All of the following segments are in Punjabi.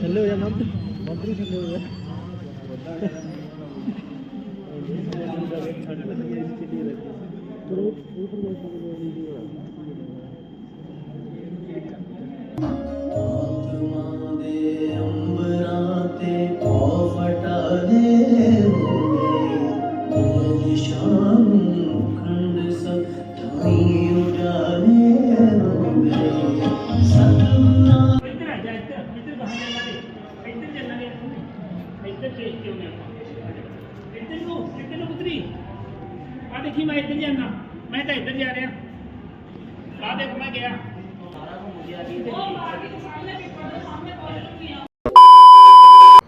ਥੱਲੇ ਹੋ ਜਾ ਮੰਤ ਮੰਤਰੀ ਥੱਲੇ ਹੋ ਜਾ ਆਤਮਾ ਮੈਂ ਗਿਆ।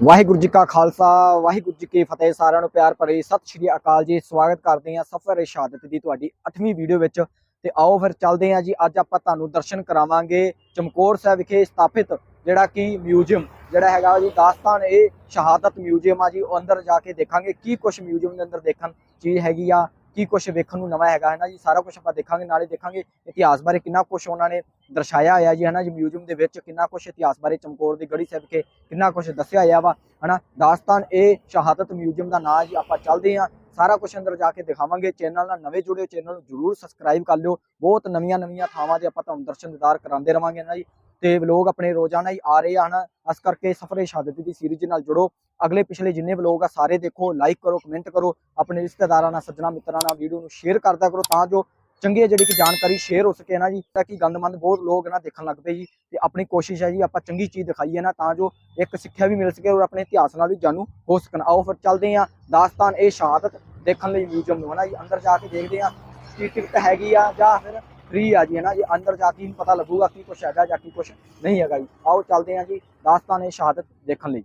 ਵਾਹਿਗੁਰੂ ਜੀ ਕਾ ਖਾਲਸਾ, ਵਾਹਿਗੁਰੂ ਜੀ ਕੀ ਫਤਿਹ। ਸਾਰਿਆਂ ਨੂੰ ਪਿਆਰ ਭਰੀ ਸਤਿ ਸ਼੍ਰੀ ਅਕਾਲ ਜੀ। ਸਵਾਗਤ ਕਰਦੇ ਹਾਂ ਸਫਰ ਸ਼ਹਾਦਤ ਦੀ ਤੁਹਾਡੀ 8ਵੀਂ ਵੀਡੀਓ ਵਿੱਚ। ਤੇ ਆਓ ਫਿਰ ਚੱਲਦੇ ਹਾਂ ਜੀ। ਅੱਜ ਆਪਾਂ ਤੁਹਾਨੂੰ ਦਰਸ਼ਨ ਕਰਾਵਾਂਗੇ ਚਮਕੌਰ ਸਾਹਿਬ ਵਿਖੇ ਸਥਾਪਿਤ ਜਿਹੜਾ ਕਿ ਮਿਊਜ਼ੀਅਮ, ਜਿਹੜਾ ਹੈਗਾ ਜੀ ਦਾਸਤਾਨ। ਇਹ ਸ਼ਹਾਦਤ ਮਿਊਜ਼ੀਅਮ ਆ ਜੀ। ਉਹ ਅੰਦਰ ਜਾ ਕੇ ਦੇਖਾਂਗੇ ਕੀ ਕੁਝ ਮਿਊਜ਼ੀਅਮ ਦੇ ਅੰਦਰ ਦੇਖਣ ਚੀਜ਼ ਹੈਗੀ ਆ। ਕੀ ਕੁਝ ਵੇਖਣ ਨੂੰ ਨਵਾਂ ਹੈਗਾ ਹੈ ਨਾ ਜੀ? ਸਾਰਾ ਕੁਝ ਆਪਾਂ ਦੇਖਾਂਗੇ, ਨਾਲੇ ਦੇਖਾਂਗੇ ਇਤਿਹਾਸ ਬਾਰੇ ਕਿੰਨਾ ਕੁਝ ਉਹਨਾਂ ਨੇ ਦਰਸਾਇਆ ਹੋਇਆ ਜੀ ਹੈ ਨਾ ਜੀ? ਮਿਊਜ਼ੀਅਮ ਦੇ ਵਿੱਚ ਕਿੰਨਾ ਕੁਝ ਇਤਿਹਾਸ ਬਾਰੇ ਚਮਕੌਰ ਦੀ ਗੜੀ ਸਾਹਿਬ ਵਿਖੇ ਕਿੰਨਾ ਕੁਝ ਦੱਸਿਆ ਹੋਇਆ ਵਾ, ਹਨਾ? ਦਾਸਤਾਨ, ਇਹ ਸ਼ਹਾਦਤ ਮਿਊਜ਼ੀਅਮ ਦਾ ਨਾਂ ਜੀ, ਆਪਾਂ ਚੱਲਦੇ ਹਾਂ। ਸਾਰਾ ਕੁਝ ਅੰਦਰ ਜਾ ਕੇ ਦਿਖਾਵਾਂਗੇ। ਚੈਨਲ ਨਾਲ ਨਵੇਂ ਜੁੜੇ ਚੈਨਲ ਨੂੰ ਜਰੂਰ ਸਬਸਕ੍ਰਾਈਬ ਕਰ ਲਿਓ। ਬਹੁਤ ਨਵੀਆਂ ਨਵੀਆਂ ਥਾਵਾਂ ਤੇ ਆਪਾਂ ਤੁਹਾਨੂੰ ਦਰਸ਼ਨ ਦਿਦਾਰ ਕਰਾਉਂਦੇ ਰਵਾਂਗੇ ਨਾ ਜੀ? ਤੇ ਵਲੋਗ ਆਪਣੇ ਰੋਜ਼ਾਨਾ ਹੀ ਆ ਰਹੇ ਹਨ। ਇਸ ਕਰਕੇ ਸਫਰੇ ਸ਼ਹਾਦਤ ਦੀ ਸੀਰੀਜ਼ ਨਾਲ ਜੁੜੋ। ਅਗਲੇ ਪਿਛਲੇ ਜਿੰਨੇ ਵਲੋਗ ਆ, ਸਾਰੇ ਦੇਖੋ ਲਾਈਕ ਕਰੋ ਕਮੈਂਟ ਕਰੋ, ਆਪਣੇ ਰਿਸ਼ਤੇਦਾਰਾਂ ਨਾਲ, ਸੱਜਣਾ ਮਿੱਤਰਾਂ ਨਾਲ ਵੀਡੀਓ ਨੂੰ ਸ਼ੇਅਰ ਕਰਦਾ ਕਰੋ ਤਾਂ ਜੋ ਚੰਗੀ ਜਿਹੜੀ ਕਿ ਜਾਣਕਾਰੀ ਸ਼ੇਅਰ ਹੋ ਸਕੇ ਨਾ ਜੀ, ਤਾਂ ਕਿ ਗੰਦਮੰਦ ਬਹੁਤ ਲੋਕ ਨਾ ਦੇਖਣ ਲੱਗ ਪਏ ਜੀ। ਤੇ ਆਪਣੀ ਕੋਸ਼ਿਸ਼ ਹੈ ਜੀ, ਆਪਾਂ ਚੰਗੀ ਚੀਜ਼ ਦਿਖਾਈਏ ਨਾ ਤਾਂ ਜੋ ਇੱਕ ਸਿੱਖਿਆ ਵੀ ਮਿਲ ਸਕੇ ਔਰ ਆਪਣੇ ਇਤਿਹਾਸ ਨਾਲ ਵੀ ਜਾਣੂ ਹੋ ਸਕਣ। ਆਓ ਫਿਰ ਚੱਲਦੇ ਹਾਂ। ਦਾਸਤਾਨ, ਇਹ ਸ਼ਹਾਦਤ ਦੇਖਣ ਲਈ ਮਿਊਜ਼ੀਅਮ ਨੂੰ ਨਾ ਜੀ, ਅੰਦਰ ਜਾ ਕੇ ਦੇਖਦੇ ਹਾਂ। ਕੀ ਟਿਕਟ ਹੈਗੀ ਆ, ਜਾਂ ਫਿਰ ਫ੍ਰੀ ਆ ਜੀ ਹਨਾ ਜੀ? ਅੰਦਰ ਜਾ ਕੇ ਪਤਾ ਲੱਗੂਗਾ ਕੀ ਕੁਛ ਹੈਗਾ ਜਾਂ ਕੀ ਕੁਛ ਨਹੀਂ ਹੈਗਾ ਜੀ। ਆਓ ਚੱਲਦੇ ਹਾਂ ਜੀ, ਦਾਸਤਾਨ ਸ਼ਹਾਦਤ ਦੇਖਣ ਲਈ।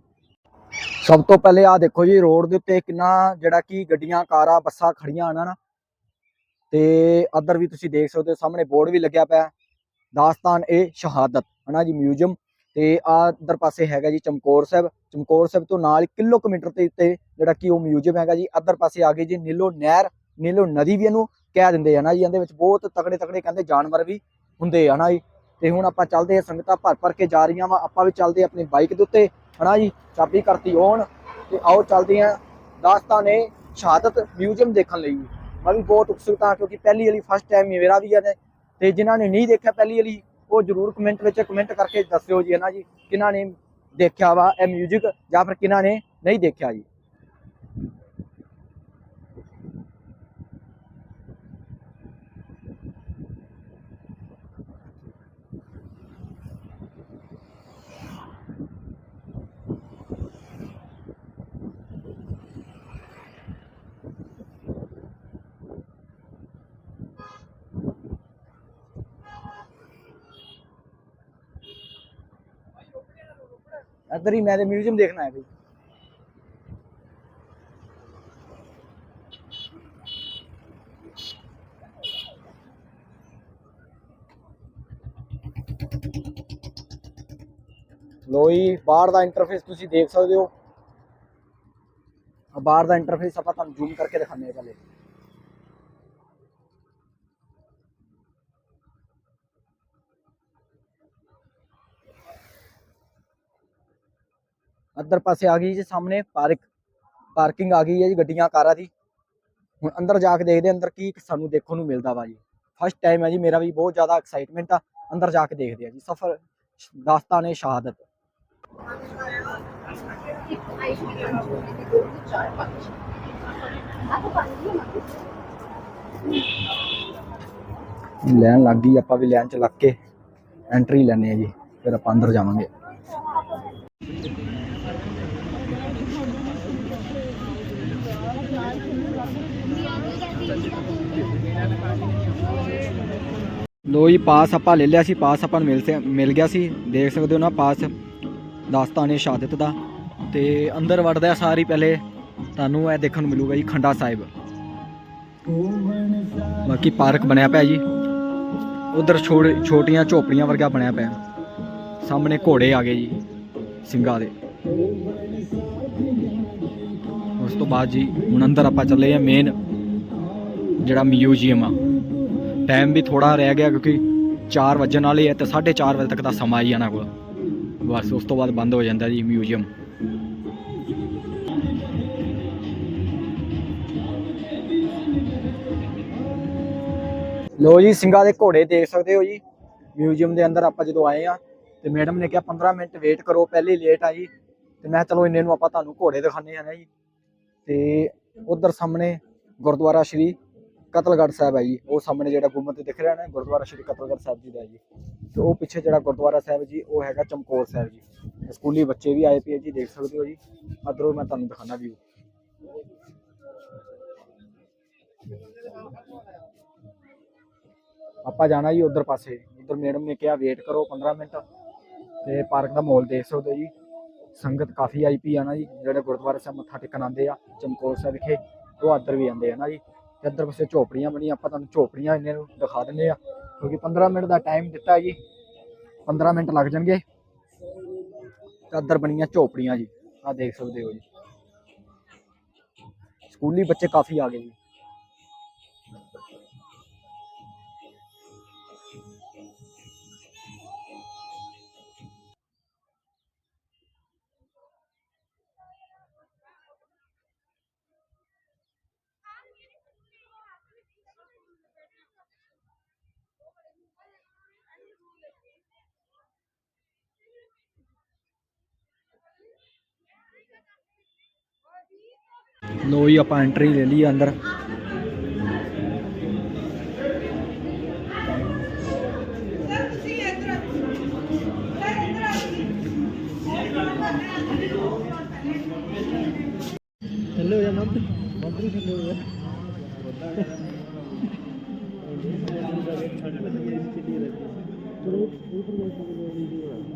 ਸਭ ਤੋਂ ਪਹਿਲੇ ਆ ਦੇਖੋ ਜੀ, ਰੋਡ ਦੇ ਉੱਤੇ ਕਿੰਨਾ ਜਿਹੜਾ ਕਿ ਗੱਡੀਆਂ, ਕਾਰਾਂ, ਬੱਸਾਂ ਖੜੀਆਂ ਹਨ ਨਾ। ਤੇ ਅੰਦਰ ਵੀ ਤੁਸੀਂ ਦੇਖ ਸਕਦੇ ਹੋ, ਸਾਹਮਣੇ ਬੋਰਡ ਵੀ ਲੱਗਿਆ ਪਿਆ। ਦਾਸਤਾਨ ਇਹ ਸ਼ਹਾਦਤ ਹਨਾ ਜੀ, ਮਿਊਜ਼ੀਅਮ। ਤੇ ਆ ਅੰਦਰ ਪਾਸੇ ਹੈਗਾ ਜੀ ਚਮਕੌਰ ਸਾਹਿਬ। ਚਮਕੌਰ ਸਾਹਿਬ ਤੋਂ ਨਾਲ ਕਿਲੋਮੀਟਰ ਦੇ ਉੱਤੇ ਜਿਹੜਾ ਕਿ ਉਹ ਮਿਊਜ਼ੀਅਮ ਹੈਗਾ ਜੀ। ਅੰਦਰ ਪਾਸੇ ਆ ਗਈ ਜੀ, ਨੀਲੋ ਨਹਿਰ, ਨੀਲੋ ਨਦੀ ਵੀ ਇਹਨੂੰ ਕਹਿ ਦਿੰਦੇ ਆ ਨਾ ਜੀ, ਇਹਦੇ ਵਿੱਚ ਬਹੁਤ ਤਕੜੇ ਤਕੜੇ ਕਹਿੰਦੇ ਜਾਨਵਰ ਵੀ ਹੁੰਦੇ ਆ ਨਾ ਜੀ। ਤੇ ਹੁਣ ਆਪਾਂ ਚੱਲਦੇ ਆ ਸੰਗਤਾਂ ਭਰ ਭਰ ਕੇ ਜਾ ਰਹੀਆਂ ਵਾ। ਆਪਾਂ ਵੀ ਚੱਲਦੇ ਆਪਣੀ ਬਾਈਕ ਦੇ ਉੱਤੇ, ਹਨਾ ਜੀ? ਚਾਬੀ ਕਰਤੀ ਔਨ ਤੇ ਆਓ ਚੱਲਦੇ ਆ ਦਾਸਤਾਨ ਇਹ ਸ਼ਹਾਦਤ ਮਿਊਜ਼ੀਅਮ ਦੇਖਣ ਲਈ। ਮੈਂ ਵੀ ਬਹੁਤ ਉਤਸੁਕ ਹਾਂ ਕਿਉਂਕਿ ਪਹਿਲੀ ਵਾਲੀ ਫਸਟ ਟਾਈਮ ਮੇਰਾ ਵੀ ਹੈ ਤੇ- ਤੇ ਜਿਨ੍ਹਾਂ ਨੇ ਨਹੀਂ ਦੇਖਿਆ ਪਹਿਲੀ ਵਾਲੀ ਉਹ ਜਰੂਰ ਕਮੈਂਟ ਵਿੱਚ ਕਮੈਂਟ ਕਰਕੇ ਦੱਸਿਓ ਜੀ, ਹਨਾ ਜੀ? ਕਿਹਨਾਂ ਨੇ ਦੇਖਿਆ ਵਾ ਇਹ ਮਿਊਜ਼ਿਕ ਜਾਂ ਫਿਰ ਕਿਹਨਾਂ ਨੇ ਨਹੀਂ ਦੇਖਿਆ ਜੀ? ਇੱਧਰ ਹੀ ਮੈਂ ਤੇ ਮਿਊਜ਼ੀਅਮ ਦੇਖਣਾ ਹੈ ਬਈ। ਲੋ ਬਾਹਰ ਦਾ ਇੰਟਰਫੇਸ ਤੁਸੀਂ ਦੇਖ ਸਕਦੇ ਹੋ। ਬਾਹਰ ਦਾ ਇੰਟਰਫੇਸ ਆਪਾਂ ਤੁਹਾਨੂੰ ਜ਼ੂਮ ਕਰਕੇ ਦਿਖਾਉਂਦੇ ਹਾਂ ਪਹਿਲੇ। ਅੰਦਰ ਪਾਸੇ ਆ ਗਈ ਜੀ ਸਾਹਮਣੇ ਪਾਰਕ ਪਾਰਕਿੰਗ ਆ ਗਈ ਹੈ ਜੀ ਗੱਡੀਆਂ ਕਾਰਾਂ ਦੀ ਹੁਣ ਅੰਦਰ ਜਾ ਕੇ ਦੇਖਦੇ ਹਾਂ ਅੰਦਰ ਕੀ ਸਾਨੂੰ ਦੇਖਣ ਨੂੰ ਮਿਲਦਾ ਵਾ ਜੀ ਫਸਟ ਟਾਈਮ ਹੈ ਜੀ ਮੇਰਾ ਵੀ ਬਹੁਤ ਜ਼ਿਆਦਾ ਐਕਸਾਈਟਮੈਂਟ ਆ ਅੰਦਰ ਜਾ ਕੇ ਦੇਖਦੇ ਆ ਜੀ ਸਫਰ ਦਾਸਤਾਨ ਸ਼ਹਾਦਤ ਲੈਣ ਲੱਗ ਗਈ ਆਪਾਂ ਵੀ ਲੈਣ ਚ ਲੱਗ ਕੇ ਐਂਟਰੀ ਲੈਣੇ ਆ ਜੀ ਫਿਰ ਆਪਾਂ ਅੰਦਰ ਜਾਵਾਂਗੇ ਲੋ ਜੀ, ਪਾਸ ਆਪਾਂ ਲੈ ਲਿਆ ਸੀ, ਪਾਸ ਆਪਾਂ ਨੂੰ ਮਿਲ ਸੇ ਮਿਲ ਗਿਆ ਸੀ। ਦੇਖ ਸਕਦੇ ਹੋ ਨਾ, ਪਾਸ ਦਾਸਤਾਨੇ ਸ਼ਹਾਦਤ ਦਾ। ਤੇ ਅੰਦਰ ਵੜਦਾ ਸਾਰੀ ਪਹਿਲੇ। ਤੁਹਾਨੂੰ ਇਹ ਦੇਖਣ ਨੂੰ ਮਿਲੂਗਾ ਜੀ, ਖੰਡਾ ਸਾਹਿਬ। ਬਾਕੀ ਪਾਰਕ ਬਣਿਆ ਪਿਆ ਜੀ। ਉਧਰ ਛੋਟੀਆਂ ਝੋਪੜੀਆਂ ਵਰਗਾ ਬਣਿਆ ਪਿਆ। ਸਾਹਮਣੇ ਘੋੜੇ ਆ ਗਏ ਜੀ, ਸਿੰਘਾਂ ਦੇ। ਉਸ ਤੋਂ ਬਾਅਦ ਜੀ, ਹੁਣ ਅੰਦਰ ਆਪਾਂ ਚੱਲੇ ਆ ਮੇਨ ਜਿਹੜਾ ਮਿਊਜ਼ੀਅਮ ਆ। ਟਾਈਮ ਵੀ ਥੋੜਾ ਰਹਿ ਗਿਆ ਕਿਉਂਕਿ 4 ਵਜਣ ਵਾਲੇ ਆ ਤੇ 4:30 ਵਜੇ ਤੱਕ ਦਾ ਸਮਾਂ ਹੀ ਆਣਾ ਕੋਲ। ਬਸ ਉਸ ਤੋਂ ਬਾਅਦ ਬੰਦ ਹੋ ਜਾਂਦਾ ਜੀ ਮਿਊਜ਼ੀਅਮ ਲੋ ਜੀ, ਸਿੰਘਾਂ ਦੇ ਘੋੜੇ ਦੇਖ ਸਕਦੇ ਹੋ ਜੀ। ਮਿਊਜ਼ੀਅਮ ਦੇ ਅੰਦਰ ਆਪਾਂ ਜਦੋਂ ਆਏ ਆ ਤੇ ਮੈਡਮ ਨੇ ਕਿਹਾ 15 ਮਿੰਟ ਵੇਟ ਕਰੋ, ਪਹਿਲੇ ਲੇਟ ਆ ਜੀ। ਤੇ ਮੈਂ ਕਿਹਾ, ਚਲੋ, ਇੰਨੇ ਨੂੰ ਆਪਾਂ ਤੁਹਾਨੂੰ ਘੋੜੇ ਦਿਖਾਣੇ ਆ ਨਾ ਜੀ। ਤੇ ਉਧਰ ਸਾਹਮਣੇ ਗੁਰਦੁਆਰਾ ਸ਼੍ਰੀ ਕਤਲਗੜ੍ਹ ਸਾਹਿਬ ਹੈ ਜੀ। ਉਹ ਸਾਹਮਣੇ ਜਿਹੜਾ ਗੁੰਮਤ ਦਿਖ ਰਿਹਾ ਨਾ, ਗੁਰਦੁਆਰਾ ਸ਼੍ਰੀ ਕਤਲਗੜ੍ਹ ਸਾਹਿਬ ਜੀ ਦਾ ਜੀ। ਤੇ ਉਹ ਪਿੱਛੇ ਜਿਹੜਾ ਗੁਰਦੁਆਰਾ ਸਾਹਿਬ ਜੀ, ਉਹ ਹੈਗਾ ਚਮਕੌਰ ਸਾਹਿਬ ਜੀ। ਸਕੂਲੀ ਬੱਚੇ ਵੀ ਆਏ ਪਏ ਜੀ, ਦੇਖ ਸਕਦੇ ਹੋ ਜੀ। ਅਦਰੋਂ ਮੈਂ ਤੁਹਾਨੂੰ ਦਿਖਾਣਾ ਵੀ ਆਪਾਂ ਜਾਣਾ ਜੀ ਉਧਰ ਪਾਸੇ। ਉਧਰ ਮੈਡਮ ਨੇ ਕਿਹਾ ਵੇਟ ਕਰੋ 15 ਮਿੰਟ। ਤੇ ਪਾਰਕ ਦਾ ਮਾਹੌਲ ਦੇਖ ਸਕਦੇ ਹੋ ਜੀ। ਸੰਗਤ ਕਾਫੀ ਆਈ ਪੀ ਆ ਨਾ ਜੀ, ਜਿਹੜੇ ਗੁਰਦੁਆਰਾ ਸਾਹਿਬ ਮੱਥਾ ਟੇਕਣ ਆਉਂਦੇ ਆ, ਚਮਕੌਰ ਸਾਹਿਬ ਵਿਖੇ, ਉਹ ਇੱਧਰ ਵੀ ਆਉਂਦੇ ਆ ਨਾ ਜੀ। ਇੱਧਰ ਪਾਸੇ ਝੋਪੜੀਆਂ ਬਣੀਆਂ, ਆਪਾਂ ਤੁਹਾਨੂੰ ਝੋਪੜੀਆਂ ਇਹਨਾਂ ਨੂੰ ਦਿਖਾ ਦਿੰਦੇ ਆ ਕਿਉਂਕਿ 15 ਮਿੰਟ ਦਾ ਟਾਈਮ ਦਿੱਤਾ ਜੀ। 15 ਮਿੰਟ ਲੱਗ ਜਾਣਗੇ। ਤੇ ਇੱਧਰ ਬਣੀਆਂ ਝੋਪੜੀਆਂ ਜੀ। ਆ ਦੇਖ ਸਕਦੇ ਹੋ ਜੀ। ਸਕੂਲੀ ਬੱਚੇ ਕਾਫੀ ਆ ਗਏ ਜੀ। ਲੋ ਜੀ, ਆਪਾਂ ਐਂਟਰੀ ਲੈ ਲਈ ਅੰਦਰ। ਥੱਲੇ ਹੋ ਜਾ ਮੰਤਰੀ। ਮੰਤਰੀ ਥੱਲੇ ਹੋ ਜਾ। ਇੱਕ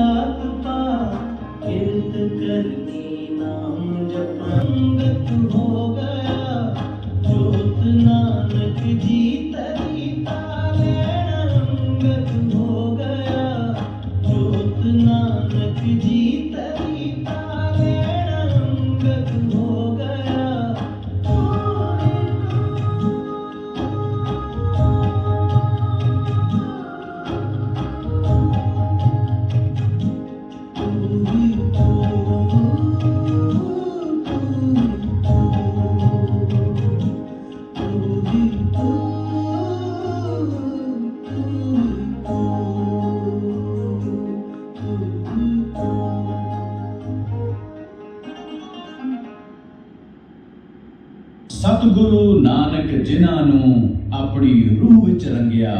ਸਤਿਗੁਰੂ ਨਾਨਕ ਜਿਨ੍ਹਾਂ ਨੂੰ ਆਪਣੀ ਰੂਹ ਵਿੱਚ ਰੰਗਿਆ,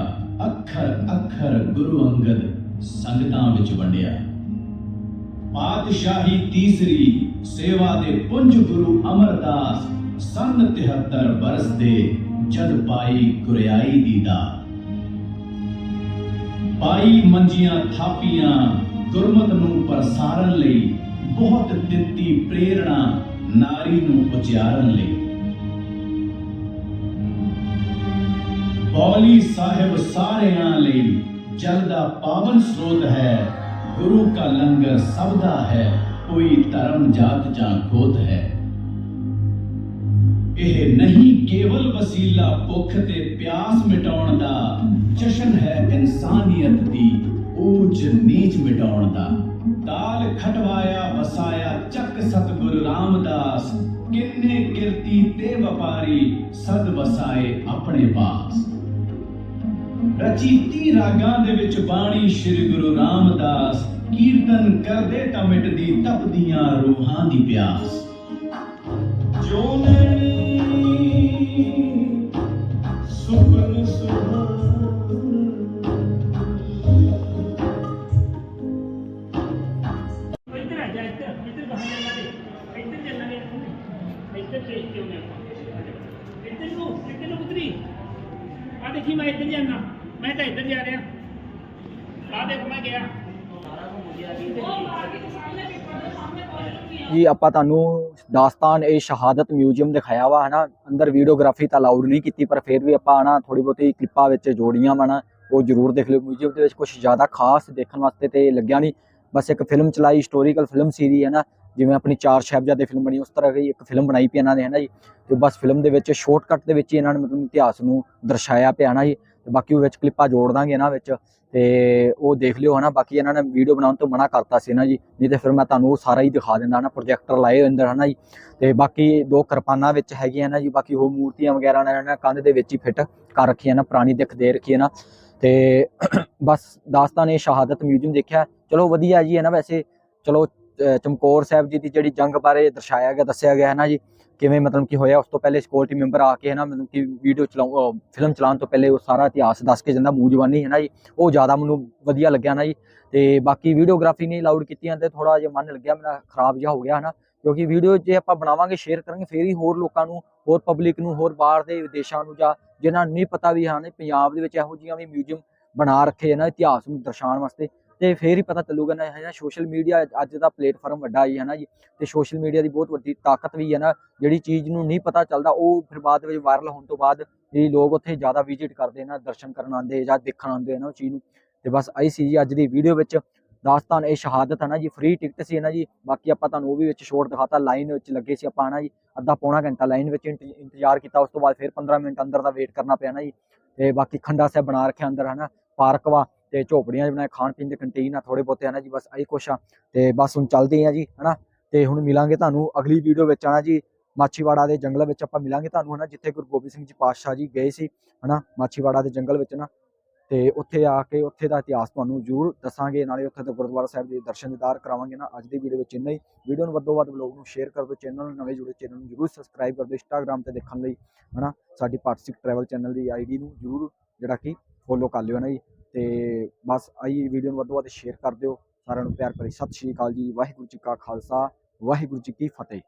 ਅੱਖਰ ਅੱਖਰ ਗੁਰੂ ਅੰਗਦ ਸੰਗਤਾਂ ਵਿੱਚ ਵੰਡਿਆ। ਪਾਤਸ਼ਾਹੀ ਤੀਸਰੀ ਸੇਵਾ ਦੇ ਪੁੰਜ ਗੁਰੂ ਅਮਰਦਾਸ ਸੰਨ 73 ਬਰਸ ਦੇ ਜਦ ਪਾਈ ਗੁਰਿਆਈ ਦੀ ਦਾ ਪਾਈ ਮੰਜੀਆਂ ਥਾਪੀਆਂ, ਗੁਰਮਤ ਨੂੰ ਪ੍ਰਸਾਰਨ ਲਈ, ਬਹੁਤ ਦਿੱਤੀ ਪ੍ਰੇਰਣਾ ਨਾਰੀ ਨੂੰ ਉਚਾਰਨ ਲਈ। ਬੌਲੀ ਸਾਹਿਬ ਸਾਰਿਆਂ ਲਈ ਜਲ ਦਾ ਪਾਵਨ ਸਰੋਤ ਹੈ, ਗੁਰੂ ਕਾ ਲੰਗਰ ਸਭ ਦਾ ਹੈ, ਕੋਈ ਧਰਮ ਜਾਤ ਜਾਂ ਗੋਤ ਹੈ। ਇਹ ਨਹੀਂ ਕੇਵਲ ਵਸੀਲਾ ਭੁੱਖ ਤੇ ਪਿਆਸ ਮਿਟਾਉਣ ਦਾ ਜਸ਼ਨ ਹੈ ਇਨਸਾਨੀਅਤ ਦੀ ਊਚ ਨੀਚ ਮਿਟਾਉਣ ਦਾ। ਤਾਲ ਖਟਵਾਇਆ, ਵਸਾਇਆ, ਚੱਕ ਸਤਿਗੁਰ ਰਾਮਦਾਸ, ਕਿੰਨੇ ਕਿਰਤੀ ਤੇ ਵਪਾਰੀ ਸਦ ਵਸਾਏ ਆਪਣੇ ਪਾਸ ਰਚੀਤੀ ਰਾਗਾਂ ਦੇ ਵਿੱਚ ਬਾਣੀ ਸ੍ਰੀ ਗੁਰੂ ਰਾਮਦਾਸ ਕੀਰਤਨ ਕਰਦੇ ਤਾਂ ਮਿਟਦੀ ਤਪਦੀਆਂ ਰੂਹਾਂ ਦੀ ਪਿਆਸ। ਜੋ ਨੈਣੀ ਜੀ, ਆਪਾਂ ਤੁਹਾਨੂੰ ਦਾਸਤਾਨ ਇਹ ਸ਼ਹਾਦਤ ਮਿਊਜ਼ੀਅਮ ਦਿਖਾਇਆ ਵਾ, ਹਨਾ? ਅੰਦਰ ਵੀਡੀਓਗ੍ਰਾਫੀ ਤਾਂ ਅਲਾਉਡ ਨਹੀਂ ਕੀਤੀ, ਪਰ ਫਿਰ ਵੀ ਆਪਾਂ, ਹਨਾ ਥੋੜੀ ਬਹੁਤੀ ਕਲਿੱਪਾਂ ਵਿੱਚ ਜੋੜੀਆਂ ਵਾ ਨਾ ਉਹ ਜ਼ਰੂਰ ਦੇਖ ਲਿਓ। ਮਿਊਜ਼ੀਅਮ ਦੇ ਵਿੱਚ ਕੁਝ ਜ਼ਿਆਦਾ ਖਾਸ ਦੇਖਣ ਵਾਸਤੇ ਤੇ ਲੱਗਿਆ ਨਹੀਂ। ਬਸ ਇੱਕ ਫਿਲਮ ਚਲਾਈ ਹਿਸਟੋਰੀਕਲ ਫਿਲਮ ਸੀਰੀ ਹੈ ਨਾ ਜਿਵੇਂ ਆਪਣੀ ਚਾਰ ਸਾਹਿਬਜ਼ਾਦੇ ਫਿਲਮ ਬਣੀ, ਉਸ ਤਰ੍ਹਾਂ ਦੀ ਇੱਕ ਫਿਲਮ ਬਣਾਈ ਪਈ ਇਹਨਾਂ ਨੇ ਹੈ ਨਾ ਜੀ? ਤੇ ਬਸ ਫਿਲਮ ਦੇ ਵਿੱਚ ਸ਼ਾਰਟਕਟ ਦੇ ਵਿੱਚ ਹੀ ਇਹਨਾਂ ਨੇ ਮਤਲਬ ਇਤਿਹਾਸ ਨੂੰ ਦਰਸਾਇਆ ਪਿਆ ਨਾ ਜੀ? ਤੇ ਬਾਕੀ ਉਹ ਵਿੱਚ ਕਲਿੱਪਾਂ ਜੋੜ ਦਾਂਗੇ ਇਹਨਾਂ ਵਿੱਚ ਤੇ ਉਹ ਦੇਖ ਲਿਓ ਹਨਾ, ਬਾਕੀ ਇਹਨਾਂ ਨੇ ਵੀਡੀਓ ਬਣਾਉਣ ਤੋਂ ਮਨਾ ਕਰਤਾ ਸੀ ਨਾ ਜੀ, ਨਹੀਂ ਤੇ ਫਿਰ ਮੈਂ ਤੁਹਾਨੂੰ ਉਹ ਸਾਰਾ ਹੀ ਦਿਖਾ ਦਿੰਦਾ ਨਾ ਪ੍ਰੋਜੈਕਟਰ ਲਾਏ ਹੋਏ ਅੰਦਰ ਹਨਾ ਜੀ। ਤੇ ਬਾਕੀ ਦੋ ਕਿਰਪਾਨਾਂ ਵਿੱਚ ਹੈਗੀਆਂ ਨਾ ਜੀ, ਬਾਕੀ ਉਹ ਮੂਰਤੀਆਂ ਵਗੈਰਾ ਨੇ ਇਹਨਾਂ ਨੇ ਕੰਧ ਦੇ ਵਿੱਚ ਹੀ ਫਿੱਟ ਕਰ ਰੱਖੀਆਂ ਨਾ, ਪੁਰਾਣੀ ਦਿੱਖ ਦੇ ਰੱਖੀ ਹੈ ਨਾ। ਤੇ ਬਸ ਦਾਸਤਾਨ ਇਹ ਸ਼ਹਾਦਤ ਮਿਊਜ਼ੀਅਮ ਦੇਖਿਆ। ਚਲੋ ਵਧੀਆ ਜੀ ਹੈ ਨਾ ਵੈਸੇ, ਚਲੋ ਚਮਕੌਰ ਸਾਹਿਬ ਜੀ ਦੀ ਜਿਹੜੀ ਜੰਗ ਬਾਰੇ ਦਰਸਾਇਆ ਗਿਆ, ਦੱਸਿਆ ਗਿਆ ਹੈ ਨਾ ਜੀ। ਕਿਵੇਂ ਮਤਲਬ ਕਿ ਹੋਇਆ, ਉਸ ਤੋਂ ਪਹਿਲੇ ਸਿਕਿਉਰਿਟੀ ਮੈਂਬਰ ਆ ਕੇ ਹੈ ਨਾ ਮਤਲਬ ਕਿ ਵੀਡੀਓ ਚਲਾਉ ਫਿਲਮ ਚਲਾਉਣ ਤੋਂ ਪਹਿਲੇ ਉਹ ਸਾਰਾ ਇਤਿਹਾਸ ਦੱਸ ਕੇ ਜਾਂਦਾ ਮੂੰਹ ਜਵਾਨੀ ਹੈ ਨਾ ਜੀ। ਉਹ ਜ਼ਿਆਦਾ ਮੈਨੂੰ ਵਧੀਆ ਲੱਗਿਆ ਨਾ ਜੀ। ਤੇ ਬਾਕੀ ਵੀਡੀਓਗ੍ਰਾਫੀ ਨਹੀਂ ਅਲਾਉਡ ਕੀਤੀਆਂ ਤੇ ਥੋੜਾ ਜਿਹਾ ਮਨ ਲੱਗਿਆ, ਮੇਰਾ ਖਰਾਬ ਜਿਹਾ ਹੋ ਗਿਆ ਹੈ ਨਾ ਕਿਉਂਕਿ ਵੀਡੀਓ ਜੇ ਆਪਾਂ ਬਣਾਵਾਂਗੇ ਸ਼ੇਅਰ ਕਰਾਂਗੇ, ਫੇਰ ਹੀ ਹੋਰ ਲੋਕਾਂ ਨੂੰ, ਹੋਰ ਪਬਲਿਕ ਨੂੰ, ਹੋਰ ਬਾਹਰ ਦੇ ਵਿਦੇਸ਼ਾਂ ਨੂੰ ਜਾਂ ਜਿਨ੍ਹਾਂ ਨੂੰ ਨਹੀਂ ਪਤਾ ਵੀ ਹਾਂ ਨੇ ਪੰਜਾਬ ਦੇ ਵਿੱਚ ਇਹੋ ਜਿਹੀਆਂ ਵੀ ਮਿਊਜ਼ੀਅਮ ਬਣਾ ਰੱਖੇ ਆ ਨਾ ਇਤਿਹਾਸ ਨੂੰ ਦਰਸਾਉਣ ਵਾਸਤੇ। ਤੇ ਫੇਰ ਹੀ ਪਤਾ ਚੱਲੂਗਾ ਨਾ ਹੈ ਨਾ ਸੋਸ਼ਲ ਮੀਡੀਆ ਅੱਜ ਦਾ ਪਲੇਟਫਾਰਮ ਵੱਡਾ ਹੀ ਹੈ ਨਾ ਜੀ, ਤੇ ਸੋਸ਼ਲ ਮੀਡੀਆ ਦੀ ਬਹੁਤ ਵੱਡੀ ਤਾਕਤ ਵੀ ਹੈ ਨਾ, ਜਿਹੜੀ ਚੀਜ਼ ਨੂੰ ਨਹੀਂ ਪਤਾ ਚੱਲਦਾ, ਉਹ ਫਿਰ ਬਾਅਦ ਵਿੱਚ ਵਾਇਰਲ ਹੋਣ ਤੋਂ ਬਾਅਦ ਇਹ ਲੋਕ ਉੱਥੇ ਜ਼ਿਆਦਾ ਵਿਜ਼ਿਟ ਕਰਦੇ ਨਾ, ਦਰਸ਼ਨ ਕਰਨ ਆਉਂਦੇ ਜਾਂ ਦੇਖਣ ਆਉਂਦੇ ਨਾ ਉਹ ਚੀਜ਼ ਨੂੰ। ਤੇ ਬਸ ਆਹੀ ਸੀ ਜੀ ਅੱਜ ਦੀ ਵੀਡੀਓ ਵਿੱਚ, ਦਾਸਤਾਨ ਇਹ ਸ਼ਹਾਦਤ ਹੈ ਨਾ ਜੀ ਫ੍ਰੀ ਟਿਕਟ ਸੀ ਹੈ ਨਾ ਜੀ, ਬਾਕੀ ਆਪਾਂ ਤੁਹਾਨੂੰ ਉਹ ਵੀ ਵਿੱਚ ਸ਼ੋਟ ਦਿਖਾਤਾ ਲਾਈਨ ਵਿੱਚ ਲੱਗੇ ਸੀ ਆਪਾਂ ਨਾ ਜੀ, ਅੱਧਾ ਪੌਣਾ ਘੰਟਾ ਲਾਈਨ ਵਿੱਚ ਇੰਤ- ਇੰਤਜ਼ਾਰ ਕੀਤਾ, ਉਸ ਤੋਂ ਬਾਅਦ ਫਿਰ 15 ਮਿੰਟ ਅੰਦਰ ਦਾ ਵੇਟ ਕਰਨਾ ਪਿਆ ਨਾ ਜੀ, ਤੇ ਬਾਕੀ ਖੰਡਾ ਸਾਹਿਬ ਬਣਾ ਰੱਖਿਆ ਅੰਦਰ ਹੈ ਨਾ ਪਾਰਕ ਵਾ ਤੇ ਝੋਪੜੀਆਂ 'ਚ ਬਣਾਏ ਖਾਣ ਪੀਣ ਦੇ ਕੰਟੀਨ ਆ ਥੋੜੇ ਬਹੁਤੇ ਹਨਾ ਜੀ, ਬਸ ਆਹੀ ਕੁਛ ਆ। ਤੇ ਬਸ ਹੁਣ ਚੱਲਦੇ ਆ ਜੀ, ਹਨਾ? ਤੇ ਹੁਣ ਮਿਲਾਂਗੇ ਤੁਹਾਨੂੰ ਅਗਲੀ ਵੀਡੀਓ ਵਿੱਚ ਆਣਾ ਜੀ? ਮਾਛੀਵਾੜਾ ਦੇ ਜੰਗਲ ਵਿੱਚ ਆਪਾਂ ਮਿਲਾਂਗੇ ਤੁਹਾਨੂੰ, ਹਨਾ? ਜਿੱਥੇ ਗੁਰੂ ਗੋਬਿੰਦ ਸਿੰਘ ਜੀ ਪਾਤਸ਼ਾਹ ਜੀ ਗਏ ਸੀ, ਹਨਾ? ਮਾਛੀਵਾੜਾ ਦੇ ਜੰਗਲ ਵਿੱਚ, ਨਾ? ਤੇ ਉੱਥੇ ਆ ਕੇ, ਉੱਥੇ ਦਾ ਇਤਿਹਾਸ ਤੁਹਾਨੂੰ ਜ਼ਰੂਰ ਦੱਸਾਂਗੇ। ਨਾਲੇ ਉੱਥੇ ਦੇ ਗੁਰਦੁਆਰਾ ਸਾਹਿਬ ਦੇ ਦਰਸ਼ਨ ਦੀਦਾਰ ਕਰਾਵਾਂਗੇ, ਨਾ? ਅੱਜ ਦੀ ਵੀਡੀਓ ਵਿੱਚ ਇੰਨਾ ਹੀ। ਵੀਡੀਓ ਨੂੰ ਵੱਧੋ ਵੱਧ ਬਲੌਗ ਨੂੰ ਸ਼ੇਅਰ ਕਰ ਦਿਓ ਚੈਨਲ ਨੂੰ, ਨਵੇਂ ਜੁੜੇ ਚੈਨਲ ਨੂੰ ਜ਼ਰੂਰ ਸਬਸਕ੍ਰਾਈਬ ਕਰ ਦਿਓ ਇੰਸਟਾਗ੍ਰam ਤੇ ਦੇਖਣ ਲਈ, ਹਨਾ? ਸਾਡੀ ਪਾਰਟਸਿਕ ਟਰੈਵਲ ਚੈਨਲ ਦੀ ਆਈਡੀ ਨੂੰ ਜ਼ਰੂਰ ਜਿਹੜਾ ਕਿ ਫੋਲੋ ਕਰ ਲਿਓ, ਨਾ ਜੀ? ਤੇ ਬਸ ਆਈ ਵੀਡੀਓ ਨੂੰ ਵੱਧ ਤੋਂ ਵੱਧ ਸ਼ੇਅਰ ਕਰ ਦਿਓ। ਸਾਰਿਆਂ ਨੂੰ ਪਿਆਰ ਭਰੀ ਸਤਿ ਸ਼੍ਰੀ ਅਕਾਲ ਜੀ। ਵਾਹਿਗੁਰੂ ਜੀ ਕਾ ਖਾਲਸਾ, ਵਾਹਿਗੁਰੂ ਜੀ ਕੀ ਫਤਿਹ।